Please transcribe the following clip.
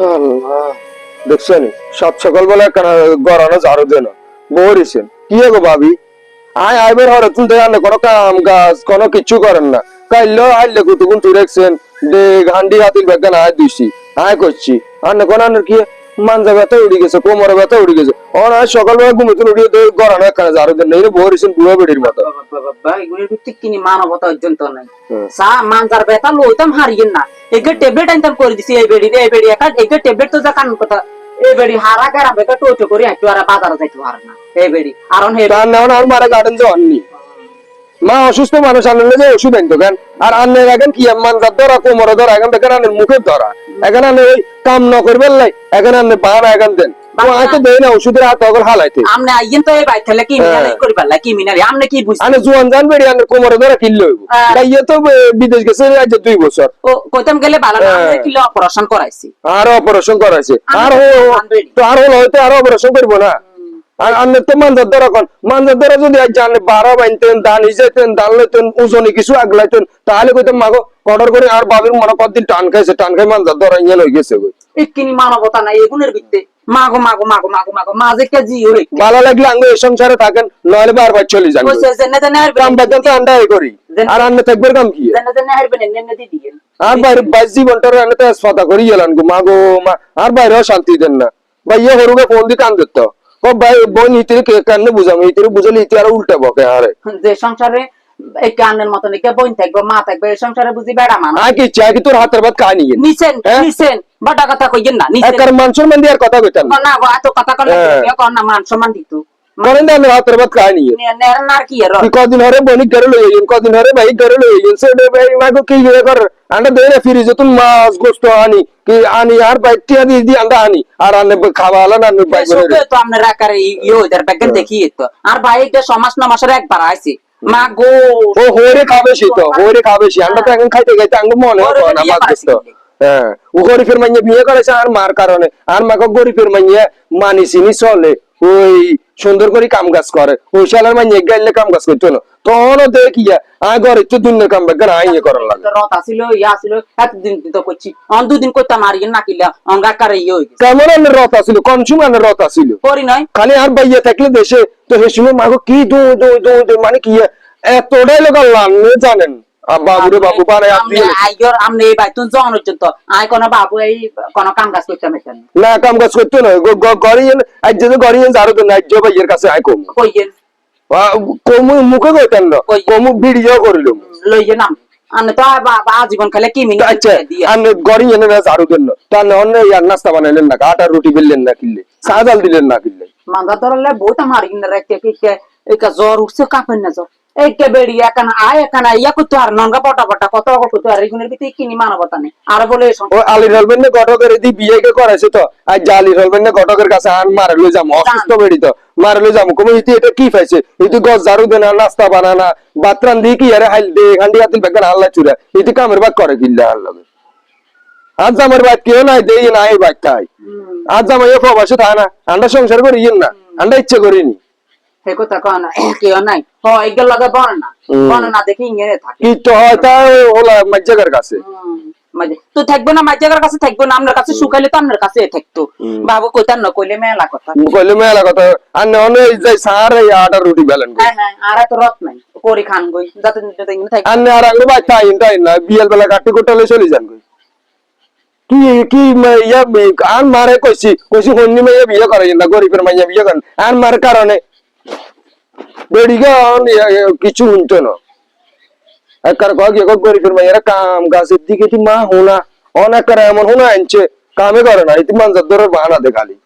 আল্লাহ দেখছেন, সাত সকালবেলা কেন গড়ানো ঝাড়ু দেন বহরিছেন কি গো ভাবি? আয় আইবের হরে তুল দেখান কোনো কাম গাছ কোনো কিচ্ছু করেন না। কাইলো আইলে কুতুকুন তুই রেখছেন। দে ঘান্ডি হাতিল বেগান আয় দিছি। আয় করছি। আর কোন আনের কি মানজা ব্যথা উড়ি গেছে কোমরে ব্যথা উড়ি গেছে। অন আজ সকালবেলা ঘুমিয়ে উড়িয়ে দিয়ে গড়ানো একখানে ঝাড়ু দেন এই বহরিছেন বুড়া বেড়ির মতো। কিনি মানবতা অর্জন্ত নাই। সা মানজার বেতা লইতাম হারিয়েন না। এগে ট্যাবলেট আনতাম করে দিছি এই বেড়ি এই বেড়ি একা এগে ট্যাবলেট তো যা কান কথা। এই বেড়ি হারা গারা বেকা টোটো করে একটু আর বাজারে যাইতে পারে না এই বেড়ি। আর হে তার নেওয়া আর মারা গার্ডেন মা অসুস্থ মানুষ আনলে যে ওষুধ আনতো কেন? আর আনলে এখন কি মানজার ধরা কোমরে ধরা এখন দেখেন আনের মুখে ধরা। এখন আমি ওই কাম ন করবেন লাই এখন আমি বাহানা এখন দেন। না ওষুধের হাত হালাইতে। আমনে আইয়েন তো এই কি হ্যাঁ। কি আমনে কি জুয়ান কোমরে ধরা কিনলে হইব। হ্যাঁ। ইয়ে তো বিদেশ গেছে আজ দুই বছর। ও কইতাম গেলে বালা না হ্যাঁ। আমনে কিলো অপারেশন করাইছি। আর অপারেশন করাইছে। আর তো ও- আনবেড়ি। তো আর হলো হয়তো আর অপারেশন করব না। আর আন্নে তো মানজার ধরা কোন। মানজার ধরা যদি আজ জানে বারো বাইনতেন দান ইজাইতেন দান লইতেন ওজনে কিছু আগলাইতেন তাহলে কইতাম মাগো কডর করে আর বাবির মনে কদিন টান খাইছে টান খাই মানজার ধরা ইয়ে লই গেছে কই? একিনি মানবতা নাই এগুনের ভিত্তি। মাগো মাগো মাগো মাগো মাগো মাঝে কে জি হই ভালো লাগলে আঙ্গ এই সংসারে থাকেন নইলে বারবার চলে যান কইছে জেনে জেনে হারবে কাম বাদ আন্ডাই করি। আর আন্নে থাকবে কাম কি? জেনে জেনে হারবে নেনে দি দিয়েন আর বাইরে বাইশ জীবনটার আনে তো ফাতা করি গেলান গো মাগো মা আর বাইরেও শান্তি দেন না। ভাই ইয়ে হরুকে ফোন দিয়ে কান দিত? ও ভাই বোন ইতিরে কে কান্নে বুঝাম? ইতিরে বুঝালে ইতি আর উল্টা বকে আরে। যে সংসারে এই কানের মতন কে বোন থাকবে মা থাকবে এই সংসারে বুঝি বেড়া মানুষ। কি চাই কি তোর হাতের খাই নিয়ে? নিছেন হ্যাঁ? নিছেন। বাটা কথা কইয়েন না নিছেন। একার মানুষের মন্দি আর কথা কইতাম না। গো এত কথা কলে হ্যাঁ। না মান সম্মান দিত। করেন না হাতের ভাত খাই নিয়ে নের নার কি এর তুই কদিন হরে বনি করে লই আইন কদিন হরে ভাই করে লই আইন সেটা ভাই মাগো কি ইয়ে কর আন্ডা দেরে ফিরি যতুন মাছ গোস্ত আনি কি আনি আর ভাই টিয়া দি দি আন্ডা আনি আর আনে খাওয়া না ভাই করে তো আপনার আকারে ইয়ে ওদের ব্যাগেন দেখি তো আর ভাই সমাজ না মাসের একবার আইছে মা ও হরে খাবে সে তো হরে খাবে সে আমরা তো এখন খাইতে খাইতে আঙ্গ মনে হয় না মাছ করেছে হ্যাঁ ও গরিবের মাইয়া বিয়ে করেছে আর মার কারণে আর মাকে গরিবের মাইয়া মানি চিনি চলে ওই সুন্দর করে কাম কাজ করে। ওই শালার মাইয়া গাইলে কাম কাজ করতো না। তখনও দেখি আয় ঘরে তো কাম বেগান আই ইয়ে করার লাগে। রত আসিল ইয়া আসিল এতদিন তো করছি। অন দুদিন করতাম আর ইয়ে না কিলা অঙ্গাকারে ইয়ে হয়ে গেছে। কেমন আনের রথ আছিল কনসুম আনের রথ আছিল করি নয় খালি আর বাইয়া থাকলে দেশে তো সময় মাগো কি দু দু দু মানে কি এতটাই লোক আল্লাহ জানেন? বাবুরে বাবু বানায় আর আইগর আমনে এই বাইতুন জন পর্যন্ত আই কোন বাবু এই কোন কাম কাজ করতাম এখান না কাম কাজ করতো না গড়িয়ে আজ যদি গড়িয়ে যারো তো নাইজ ভাইয়ের কাছে আয় কম। কইয়েন কমু মুখে কইতেন না কমু ভিডিও করিলাম লইয়ে নাম আনে তো আর বা- বা আজীবন খেলে কি মিনিট আচ্ছা দিয়ে আর গড়িয়ে না ঝাড়ু দেন না অন্য ইয়ার নাস্তা বানাইলেন না আটা রুটি বেললেন না কিনলে ডাল দিলেন না কিনলে মান্দা ধরলে বহুত আমার পিকে জ্বর উঠছে কাপেন না জ্বর। এই একান আয় একান ইয়া করতে আর নঙ্গা পটা পটা কত করতে আর এগুনের ভিতরে কিনি মানবতা নেই? আর বলে ও আলির হলবেন না ঘটকের দি বিয়ে কে করাইছে তো? আজ যে আলির হলবেন না ঘটকের কাছে আন মারে লই যাম অসুস্থ বেড়ি তো মারে লই যাম। কমে ইতি এটা কি পাইছে ইতি গছ ঝাড়ু দেনা নাস্তা বানানা বাতরান দি কি আরে হাইল দে হান্ডি হাতিল বেগান আল্লাহ চুরা। ইতি কামের বাদ করে কিল্লা আল্লাহ আজ আমার বাদ কেউ নাই দেই না এই বাদ তাই আজ আমার এ প্রবাসে না আন্ডা সংসার করি না আন্ডা ইচ্ছে করিনি। হে কথা কন কেউ নাই হ এগুলো লাগে বল না হুম। বল না দেখি ইংরে থাকে কি তো হয় তা হলা মজ্জাগার কাছে হুম, মাঝে তো থাকব না মাঝাগার কাছে থাকব না আপনার কাছে শুকাইলে তো আপনার কাছে থাকতো বাবু কইতার না কইলে মেলা কথা কইলে মেলা কথা আর অনেক যাই সার এই আটা রুটি বেলেন হ্যাঁ হ্যাঁ আর এত রত নাই করি খান গই যাতে যাতে ইংরে থাকবে আর আর আঙ্গুল বাচ্চা আইন তাই না বিয়েল বেলা কাটি কোটালে চলে যান কই কি কি মা- ইয়া মে- আর মারে কইছি কইছি হন্নি মাইয়া বিয়ে করে না গরিবের মাইয়া বিয়ে করেন আর মার কারণে ইয়া কিছু শুনতো না একবার কয় কি গরিবের মাইয়ারা কাম গাছের দিকে কি মা হোনা অনেক করে এমন হোনা আনছে কামে করে না ইতি মানজার ধরে বাহানা দে খালি